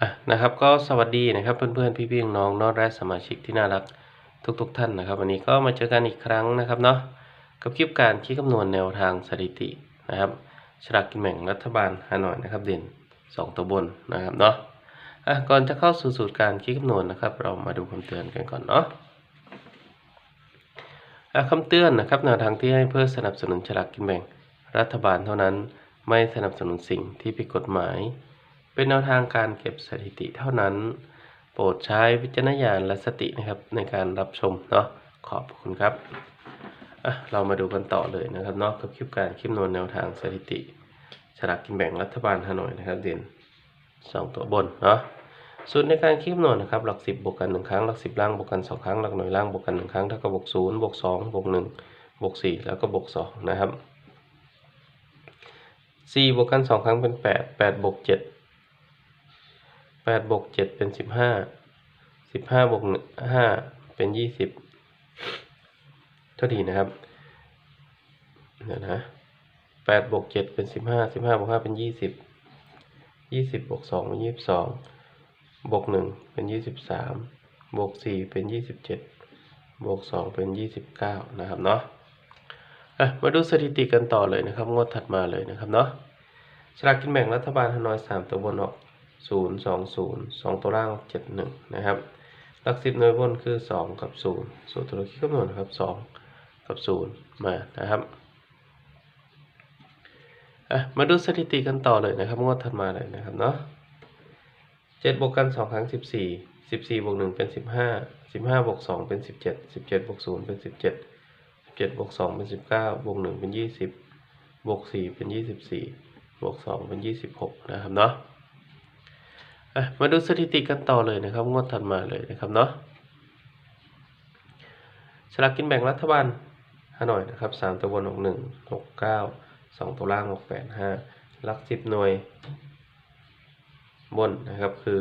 อะนะครับก็สวัสดีนะครับเพื่อนๆพี่ๆน้องนอและสมาชิกที่น่ารักทุกๆท่านนะครับ วันนี้ก็มาเจอกันอีกครั้งนะครับเนาะกับคลิปการคิดคำนวณแนวทางสถิตินะครับฉลากกินแบ่งรัฐบาลฮานอยนะครับเด่น 2 ตัวบนนะครับเนาะอะก่อนจะเข้าสู่สูตรการคิดคำนวณนะครับ เรามาดูคำเตือนกันก่อนเนาะอะคำเตือนนะครับแนวทางที่ให้เพื่อสนับสนุนฉลากกินแบ่งรัฐบาลเท่านั้น ไม่สนับสนุนสิ่งที่ผิดกฎหมาย เป็นแนวทางการเก็บสถิติเท่านั้น โปรดใช้วิจารณญาณและสตินะครับในการรับชมเนาะขอบคุณครับอะเรามาดูกันต่อเลยนะครับนาะกับคลิปการคลิปนวณแนวทางสถิติฉลากกินแบ่งรัฐบาลฮานอยนะครับเด่นสองตัวบนเนาะสูตรในการคิดคำนวณนะครับ หลักสิบบวกกันหนึ่งครั้ง หลักสิบล่างบวกกันสองครั้ง หลักหน่วยล่างบวกกันหนึ่งครั้ง เท่ากับบวกศูนย์บวกสองบวกหนึ่งบวกสี่แล้วก็บวกสองนะครับสี่บวกกันสองครั้งเป็นแปดแปดบวกเจ็ด แปดบวกเจ็ดเป็นสิบห้าสิบห้าบวกหนึ่งห้าเป็นยี่สิบเท่าทีนะครับเดี๋ยวนะแปดบวกเจ็ดเป็นสิบห้าสิบห้าบวกห้าเป็นยี่สิบยี่สิบบวกสองเป็นยี่สิบสองบวกหนึ่งเป็นยี่สิบสามบวกสี่เป็นยี่สิบเจ็ดบวกสองเป็นยี่สิบเก้านะครับเนาะอะมาดูสถิติกันต่อเลยนะครับ งวดถัดมาเลยนะครับเนาะสลากกินแบ่งรัฐบาลฮานอยสามตัวบนออก ศูนย์สองศูนย์สองตัวล่างเจ็ดหนึ่งนะครับหลักสิบหน่วยบนคือสองกับศูนย์ส่วนตัวเลขคำนวณครับสองกับศูนย์มานะครับอะมาดูสถิติกันต่อเลยนะครับงวดถัดมาเลยนะครับเนาะเจ็ดบวกกันสองครั้งสิบสี่สิบสี่บวกหนึ่งเป็นสิบห้าสิบห้าบวกสองเป็นสิบเจ็ดสิบเจ็ดบวกศูนย์เป็นสิบเจ็ดสิบเจ็ดบวกสองเป็นสิบเก้าบวกหนึ่งเป็นยี่สิบบวกสี่เป็นยี่สิบสี่บวกสองเป็นยี่สิบหกนะครับเนาะ อะมาดูสถิติกันต่อเลยนะครับ งวดถัดมาเลยนะครับเนาะฉลากกินแบ่งรัฐบาลฮานอยนะครับสามตัวบนหกหนึ่งหกเก้าสองตัวล่างหกแปดห้าลักสิบหน่วย บนนะครับคือ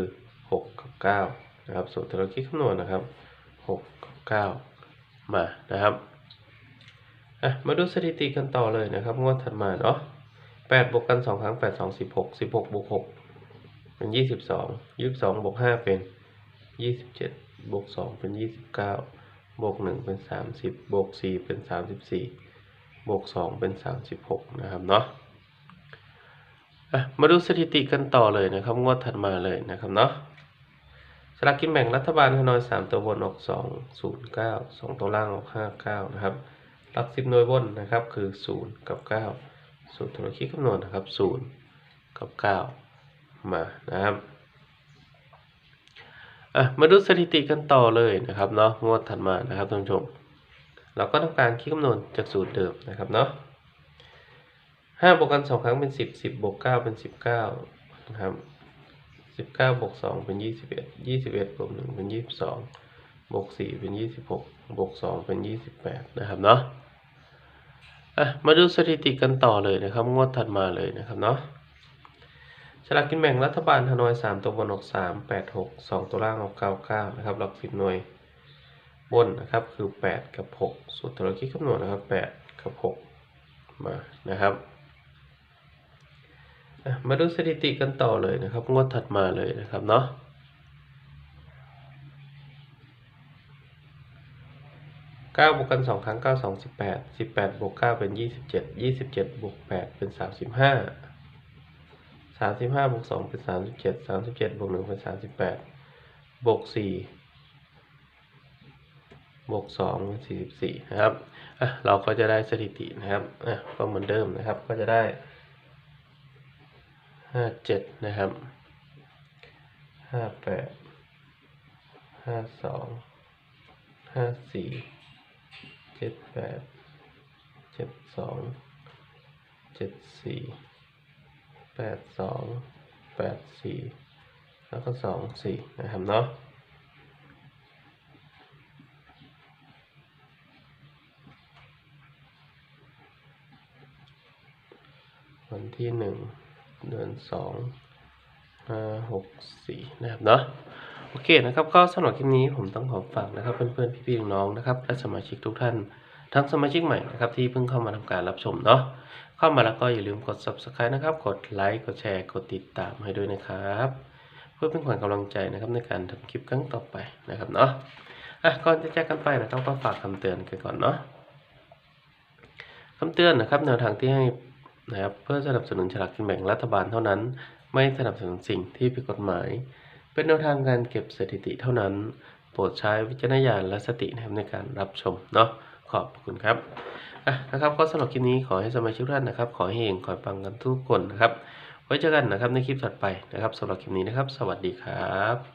หกกับเก้านะครับส่วนตัวเราคิดคำนวณนะครับหกกับเก้ามานะครับอะมาดูสถิติกันต่อเลยนะครับ งวดถัดมาเนาะแปดบวกกันสองครั้งแปดสองสิบหกสิบหกบวกหก เป็นยี่สิบสองยี่สิบสองบวกห้าเป็นยี่สิบเจ็ดบวกสองเป็นยี่สิบเก้าบวกหนึ่งเป็นสามสิบบวกสี่เป็นสามสิบสี่บวกสองเป็นสามสิบหกนะครับเนาะมาดูสถิติกันต่อเลยนะครับงวดถัดมาเลยนะครับเนาะสลากกินแบ่งรัฐบาลฮานอยสามตัวบนออกสองศูนย์เก้าสองตัวล่างออกห้าเก้านะครับ หลักสิบหน่วยบนนะครับคือศูนย์กับเก้าสูตรธุรคิดคำนวณนะครับศูนย์กับเก้า มานะครับอะมาดูสถิติกันต่อเลยนะครับเนาะงวดถัดมานะครับท่านผู้ชม เราก็ทำการคิดคำนวณจากสูตรเดิมนะครับเนาะห้าบวกกันสองครั้งเป็นสิบสิบบวกเก้าเป็นสิบเก้านะครับสิบเก้าบวกสองเป็นยี่สิบเอ็ดยี่สิบเอ็ดบวกหนึ่งเป็นยี่สิบสองบวกสี่เป็นยี่สิบหกบวกสองเป็นยี่สิบแปดนะครับเนาะอะมาดูสถิติกันต่อเลยนะครับ งวดถัดมาเลยนะครับเนาะ ฉลากกินแบ่งรัฐบาลฮานอยสามตัวบนออกสามแปดหกสองตัวล่างออกเก้าเก้านะครับ หลักสิบหน่วยบนนะครับคือแปดกับหกส่วนตัวเลขคำนวณนะครับแปดกับหกมานะครับ มาดูสถิติกันต่อเลยนะครับ งวดถัดมาเลยนะครับเนาะเก้าบวกกันสองครั้งเก้าสองสิบแปดสิบแปดบวกเก้าเป็นยี่สิบเจ็ดยี่สิบเจ็ดบวกแปดเป็นสามสิบห้า สามสิบห้าบวกสองเป็นสามสิบเจ็ดสามสิบเจ็ดบวกหนึ่งเป็นสามสิบแปดบวกสี่บวกสองเป็นสี่สิบสี่นะครับอะเราก็จะได้สถิตินะครับอะก็เหมือนเดิมนะครับก็จะได้ห้าเจ็ดนะครับห้าแปดห้าสองห้าสี่เจ็ดแปดเจ็ดสองเจ็ดสี่ แปดสองแปดสี่แล้วก็สองสี่นะครับเนาะวันที่หนึ่งเดือนสองห้าหกสี่นะครับเนาะโอเคนะครับก็สำหรับคลิปนี้ผมต้องขอฝากนะครับเพื่อนๆพี่ๆน้องๆนะครับและสมาชิกทุกท่าน ทั้งสมาชิกใหม่นะครับที่เพิ่งเข้ามาทำการรับชมเนาะเข้ามาแล้วก็อย่าลืมกด subscribe นะครับ กดไลค์กดแชร์ กดติดตามให้ด้วยนะครับ เพื่อเป็นขวัญกำลังใจนะครับในการทำคลิปครั้งต่อไปนะครับเนาะอะก่อนจะแจ้กันไปนะครับก็ฝากคำเตือนกันก่อนเนาะคำเตือนนะครับแนวทางที่ให้นะครับเพื่อสนับสนุนฉลากกินแบ่งรัฐบาลเท่านั้น ไม่สนับสนุนสิ่งที่ผิดกฎหมาย เป็นแนวทางการเก็บสถิติเท่านั้น โปรดใช้วิจารณญาณและสตินะครับในการรับชมเนาะ ขอบคุณครับอะนะครับก็สำหรับคลิปนี้ขอให้สมาชิกท่านนะครับ ขอให้เองขอปังกันทุกคนนะครับ ไว้เจอกันนะครับในคลิปถัดไปนะครับสำหรับคลิปนี้นะครับ สวัสดีครับ